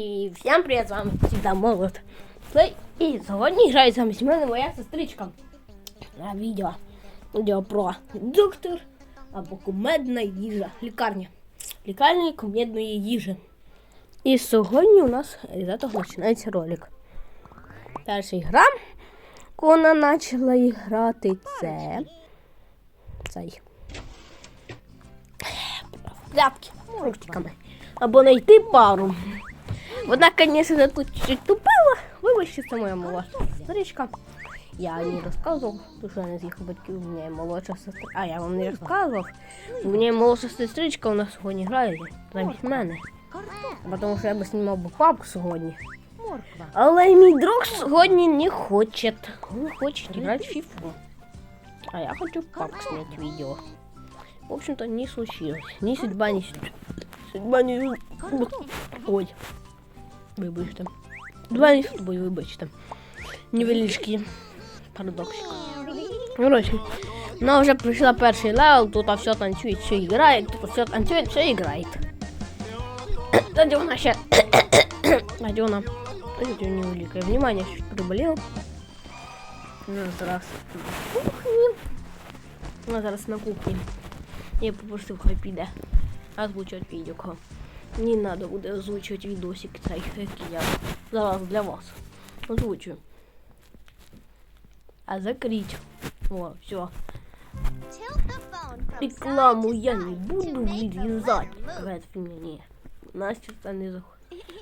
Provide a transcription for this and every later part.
І всім привіт, з вами всегда Молот. Плей. І сьогодні грає замість мене моя сестричка. На відео. Відео про доктор або кумедна їжа. Лікарня. Лікарня кумедної їжі. І сьогодні у нас з цього починається ролик. Перша гра, яку вона почала грати, це цей. Прятки ручками. Або знайти пару. Вона, конечно, тут чуть тупила. Вибачте, моя молодша сестричка. Я не розказував, тому що я з їх батьків, у мене молодша сестра. А я вам не розказував. У мене молодша сестричка, вона сьогодні грає замість мене. Тому що я би знімав би папку сьогодні. Але мій друг сьогодні не хоче. Він хоче грати в фіфу. А я хочу папку снять видео. В общем-то, не случилось. Ни судьба, ни судьба. Судьба не... Ой. Вибачте. Два не з тобою, вибачте. Невеличкий парадоксик. Короче, вона вже пройшла перший левел, тут все танцює, все грає, тут все танцює, все грає. Тоді вона ще... Тоді вона... Тоді невеликое внимание, чуть приболела. Ну, зараз на кухні. Вона зараз на кухні. Я попросив, хай піде. Озвучувати відео. Не надо буде озвучувати відосик цей, який я зараз для вас озвучую. А закрить. О, все. Рекламу я не буду вирізати. Какая-то фігня, ні. Настя в це не зах...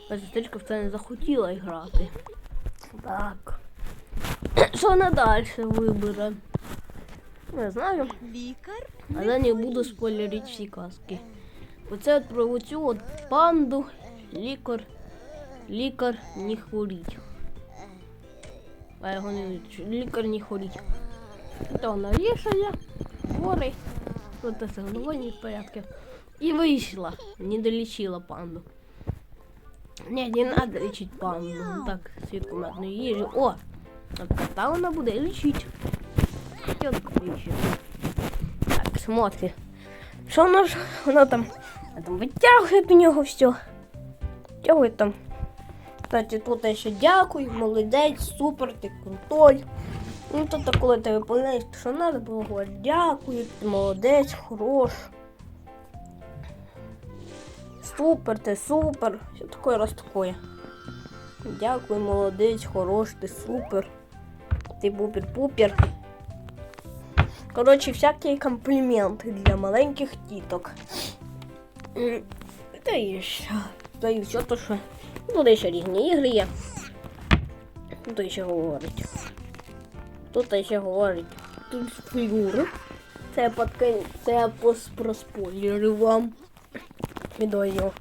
Сестричка в це не захотіла грати. Так. Що вона далі вибере? Не знаю. Лікар? Але не буду спойлерити всі казки. Оце от про оцю от панду лікар. Лікар не хворіть. А його не. Лікар не хворіть. То вона вішає, хворий. Це головою не в порядку. І вийшла. Не долічила панду. Ні, не треба лічити панду. Ну Так, світ кумедної їжі. О! Так, кота вона буде лічити. Так, смотри. Що воно ж воно там, а там витягує до нього все. Витягує там. Кстати, тут я ще дякую, молодець, супер, ти крутой. Ну тут коли ти виповняєш, те, що треба було говорити, дякую, ти молодець, хорош. Супер, ти супер. Все таке раз таке. Дякую, молодець, хорош, ти супер. Ти бупер-пупер. Коротше, всякі компліменти для маленьких тіток. Та і ще. Та і все то, що. Тут ще різні ігри є. Тут ще говорить. Тут ще говорить. Тут фігури. Це подка... Це пос... проспойлерю вам. Відео.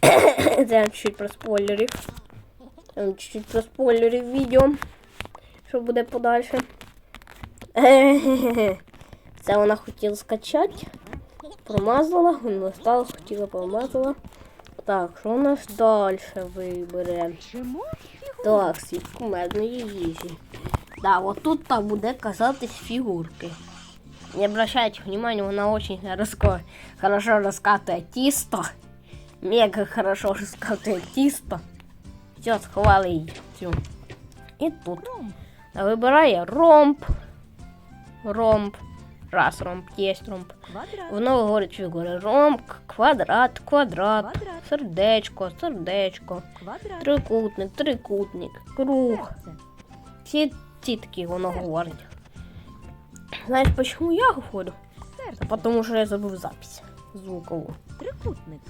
Це чуть-чуть проспойлерив. Я вам чуть-чуть проспойлерив відео. Що буде подальше. Це вона хотіла скачати. Промазала, вона стала, хотіла промазала. Так, що у нас далі вибере? Чому? Так, світ кумедної їжі. Да, вот тут там буде казатись фігурки. Не обращайте внимания, вона очень раска... хорошо раскатывает тісто. Мега хорошо раскатывает тісто. Все, сховали її. Все. І тут. Вибирає ромб. Ромб. Раз ромб, есть ромб. Квадрат. Воно говорить фігури. Ромб, квадрат, квадрат, Квадрат. сердечко, сердечко, Квадрат. трикутник, трикутник, круг. Серце. Всі ці такі воно говорить. Знаєш, почему я говорю? Серце. Потому що я забув запись звукову. Трикутник.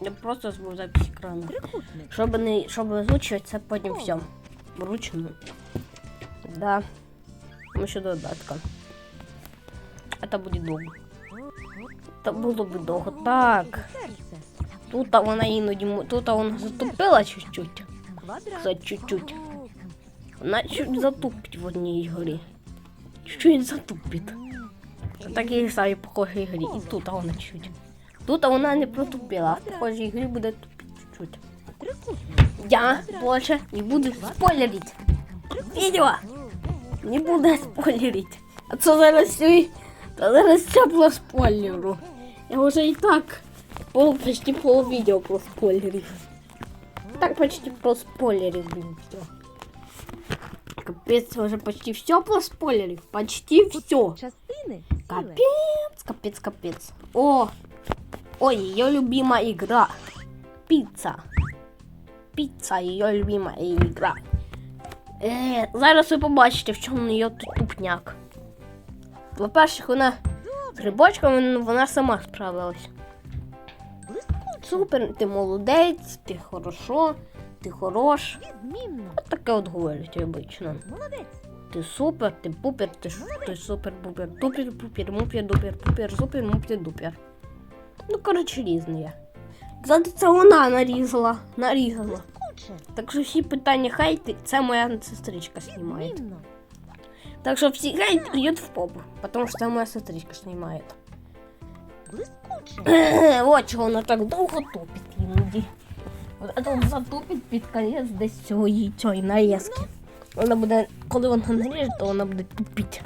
Я просто забув запись екрану. Трикутник. Щоб не щоб озвучувати це потім все. Вручну. Да. Ну ще додатка. Это буде довго. Та було б довго. Так. Тут вона іноді тут вона затупила чуть-чуть. Кстати, чуть-чуть. Вона чуть затупить в одній грі. Чуть затупить. В такій самій похожій грі. І тут вона чуть. Тут вона не протупила, а в похожій грі буде тупити чуть-чуть. Я больше не буду спойлерить. Відео не буду спойлерить. А це зараз все, та зараз все про спойлеру. Я вже і так пол, почти пол відео про спойлерів. Так почти проспойлерил, блин, все. Капец, уже почти все проспойлерил. Почти все. Частини сили. Капец, капец, капец. О, ой, ее любимая игра. Пицца. Пицца, ее любимая игра. Е, зараз ви побачите, в чому її тут тупняк. По-перше, вона з грибочками ну, вона сама справилась. Супер, ти молодець, ти хорошо, ти хорош. От таке от говорять обично. Ти супер, ти пупер, ти, ти супер, пупер, тупер, пупер, мупер, дупер, пупер, супер, мупер, дупер. Ну, коротше, різне є. Зате це вона нарізала, нарізала. Так що всі питання хейти, це моя сестричка знімає. Відмінно. Так що всі хейт йдуть в попу, тому що це моя сестричка знімає. Блискуче. От чого вона так довго тупить іноді. От тут затупить під кінець десь цієї цієї нарізки. Вона буде, коли вона наріже, то вона буде тупіть.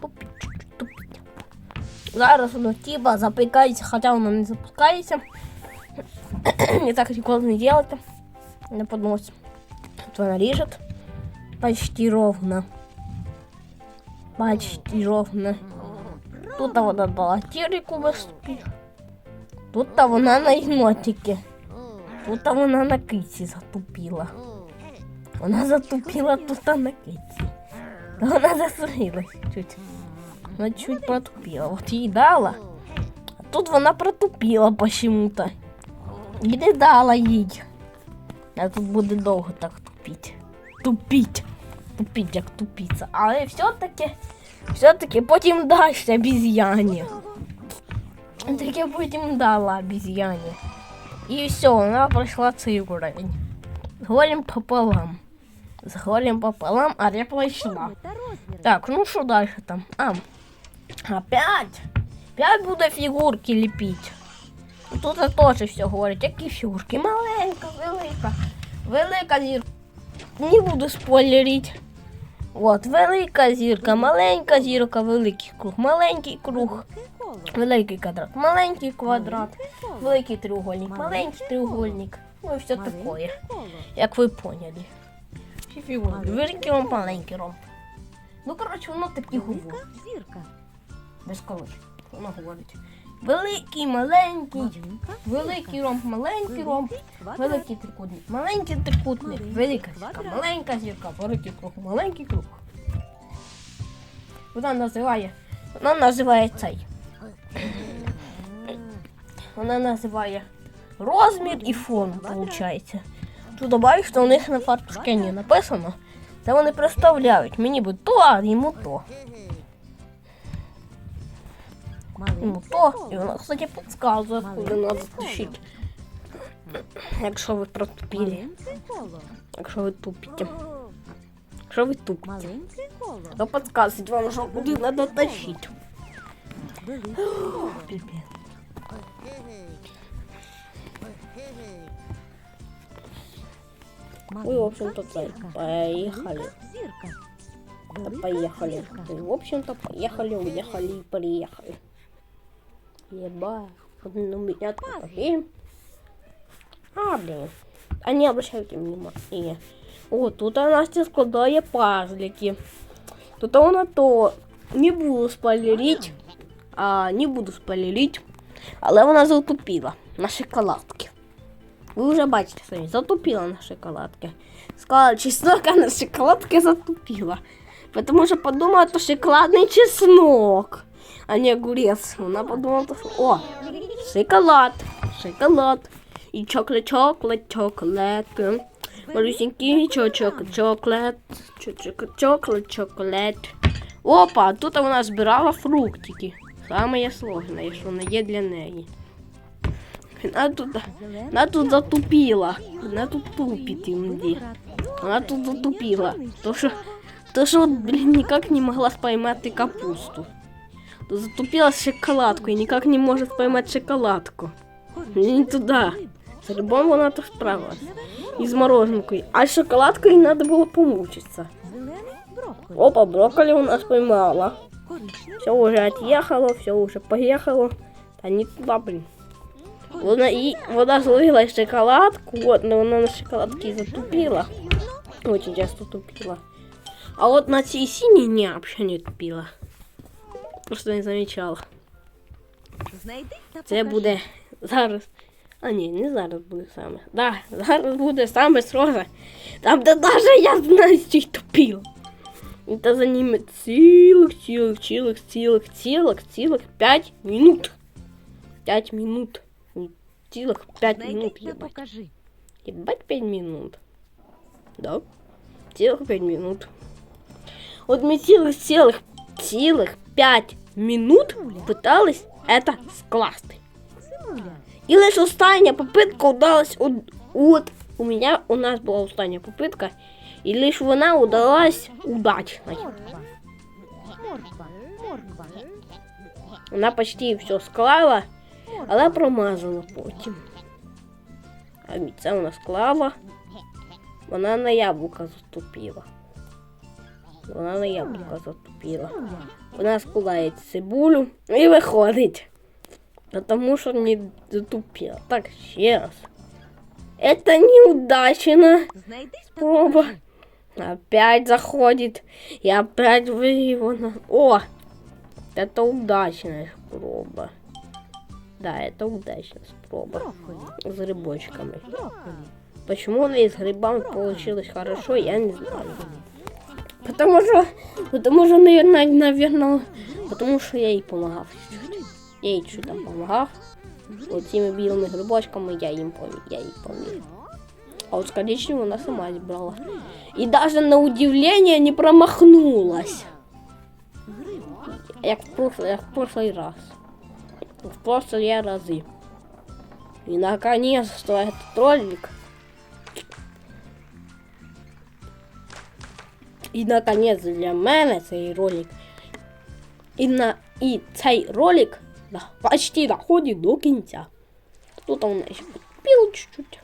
Тупіть, чуть-чуть тупіть. Зараз воно тіба запікається, хоча воно не запускається. Не так ніколи не делайте. Не поднос. Вот она режет. Почти ровно. Почти ровно. Тут вона дала тірику виступить. Тут вона на єнотики. Тут вона на киці затупила. Вона затупила тут на киці. Та Вона засварилась чуть. Вона чуть протупила. От їй дала. А тут вона протупила почему-то. І не дала їй. А тут буде довго так тупіть. Тупіть. Тупіть, як тупіться. Але все-таки, все-таки потім дасть обіз'яні. Таке потім дала обіз'яні. І все, вона пройшла цей уровень. З голем пополам. З голем пополам, а я пройшла. Так, ну що далі там? А, опять? Опять буде фігурки ліпити. Тут теж все говорять, які фігурки? Маленька, велика, велика зірка. Не буду спойлерити. От, велика зірка, маленька зірка, великий круг, маленький круг, великий квадрат, маленький квадрат, великий треугольник, маленький треугольник. Ну і все таке, як ви поняли. Всі фігурки. Великий ромб, маленький ромб. Ну, коротше, воно такі говорить. Зірка. Без коротше, воно говорить. Великий, маленький, великий ромб, маленький ромб, великий трикутник, маленький трикутник, велика зірка, маленька зірка, великий круг, маленький круг. Вона називає, вона називає цей. Вона називає розмір і форму, виходить. Тут добавиш, що у них на фартушкені написано. Це вони представляють. Мені би то, а йому то. Йому Маленьке то. коло. І вона, кстати, підказує, куди треба тащити. Якщо ви протупілі. Маленьке коло. Якщо ви тупите. Якщо ви тупите. Маленьке коло. То підказують вам, що куди треба тащити. Велике коло. Піпець. Ой, в общем-то, це. зірка. Поїхали. Велика Зірка. Да Велика поехали. зірка. И, в общем-то, поехали, уехали и приехали. Еба. Ну, меня фильм. А, блин. А не обращайте внимания. О, тут Настя складає пазлики. Тут вона то не буду спойлерить. А, не буду спойлерить. Але вона затупила на шоколадки. Ви вже бачите самі, затупила на шоколадки. Сказала, чеснок, а на шоколадки затупила. Потому что подумала, что шоколадный чеснок, а не огурец. Она подумала, что... О, шоколад, шоколад. И чоколад, чоколад, чоколад. Малюсенький чоколад, чоколад, чоколад, чоколад, чоколад. Опа, тут вона збирала фруктики. Саме сложне, що не є для неї. Вона тут, вона тут затупила. Вона тут тупить іноді. квадрат. Она тут затупила. То что, то что, блин, никак не могла поймать капусту. То затупила шоколадку и никак не может поймать шоколадку. Не туда. С рыбом она то справилась. И с мороженкой. А с шоколадкой надо было помучиться. Зелений брокколі. Опа, брокколи у нас поймала. Коричневий Все уже отъехало, все уже поехало. А не туда, блин. Брокколі. Вона, їй, вона зловила шоколадку, от, але вона на шоколадці затупила. Очень часто тупила. А от на цій синій ні, взагалі не тупила. Просто не замічала. Знайди та Це покажи. буде зараз. А ні, не зараз буде саме. Да, зараз буде саме схоже. Там, де навіть я знаю, що й тупила. І та за ними цілих, цілих, цілих, цілих, цілих, цілих 5 минут. 5 минут. Цілих 5 Знайди минут, та єбать. покажи. Ебать 5 минут. Да? Целых 5 минут. Вот мы целых, целых, целых 5 минут пытались это скласти. І лише остання попитка удалась от, от у меня, у нас була остання попитка, і лише вона удалась удачно. Вона почти все склала, але промазала потім. А це вона склала. Вона на яблука заступила. Вона на яблука заступила. Симуля. Вона складає цибулю і виходить. Потому що не затупила. Так, ще раз. Это неудачно. Знайди та Спроба. покажи. Опять заходит. И опять вывона. О! Это удачная спроба. Да, это удачная спроба. Брокколі. С грибочками. Брокколі. Почему она и с грибами получилось хорошо, я не знаю. Потому что, потому что, наверное, наверное, потому что я ей помогал. Я ей там помогал. Вот теми белыми грибочками я им помог, я ей помог. А вот с коричневым она сама избрала. И даже на удивление не промахнулась. Як в прошлый, як в прошлый раз. В прошлые разы. И наконец-то этот ролик. І наконець для мене цей ролик. І, на, і цей ролик да, почти доходить до кінця. Тут вона ще підпіл чуть-чуть.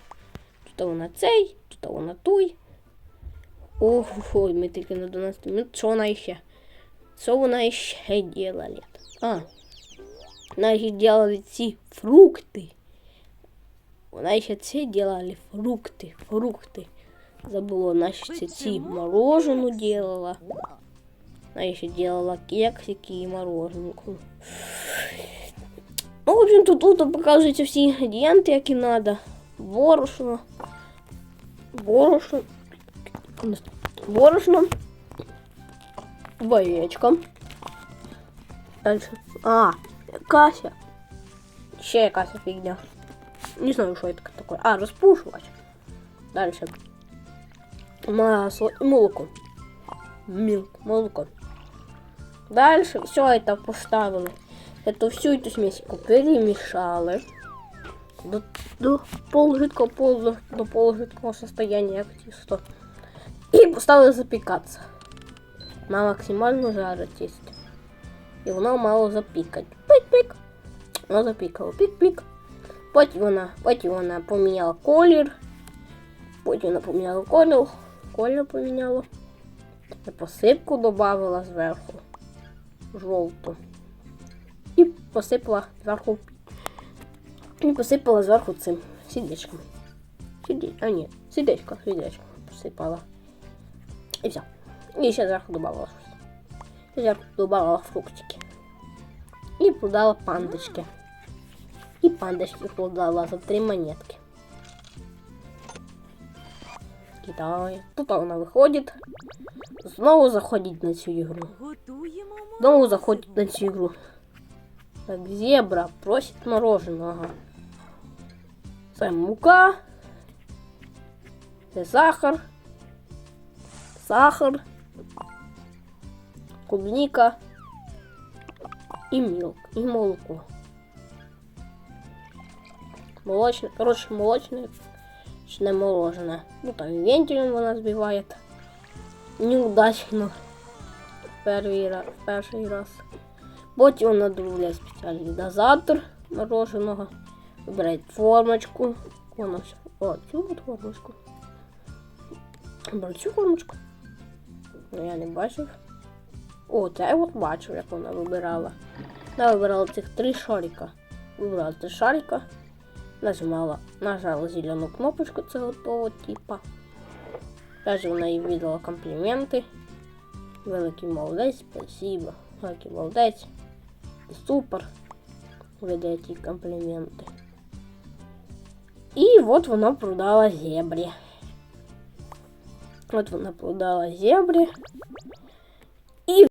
Тут вона цей, тут вона той. Ох, ми тільки на 12 минут. Що вона ще? Що вона ще делали? А, вона ще делали ці фрукти. Вона ще це делали фрукти, фрукти. Забыла, вона ще ці морожену делала. Она еще делала кексики и мороженку. Ну, в общем, тут, тут показуються всі інгредієнти, які надо. Борошно. Борошно. Борошно. Яєчко. Дальше. А, Кася. Ще якась фігня. Не знаю, що це таке. А, розпушувач. Дальше. Масло и молоко. Милк, молоко. Дальше все это поставили. Это всю эту смесику перемешали до, до полужидкого, полу, до полужидкого состояния как тесто. И поставили запекаться. На максимальну жаритість. І воно мало запікати. Пик-пик. Воно запікало. Пік-пік. Потім вона, потім вона поміняла колір. Потім вона поміняла колір. Колір поміняла. І посипку додавала зверху. Жовту. І посипала зверху. І посипала зверху цим сідечком. Сіді... А ні, сідечко, сідечко посипала. І все. І ще зверху додавала щось. Зверху додавала фруктики. І подала пандочки. І пандочки подала за три монетки. Кидає. Тут вона виходить. Знову заходить на цю ігру. Готуємо мо- Знову заходить на цю ігру. Так, зебра просить мороженого. Це мука. Це сахар. Сахар. Клубника. І мілк. І молоко. Молочне, коротше, молочне, чи Не морожене. Ну там вентилем вона збиває. Неудачно. Перший раз. Перший раз. Потім додає спеціальний дозатор мороженого. Вибирає формочку. Вона. О, цю от формочку. Беру цю формочку. Ну, я не бачив. О, це я от бачив, як вона вибирала. Вона вибирала цих три шарика. Вибрала три шарика. Нажимала, нажала зелену кнопочку, це готово, типа. Даже вона їй віддала компліменти. Великий молодець, спасибо. Великий молодець. Супер. Видає ті компліменти. І от вона продала зебрі. От вона продала зебрі.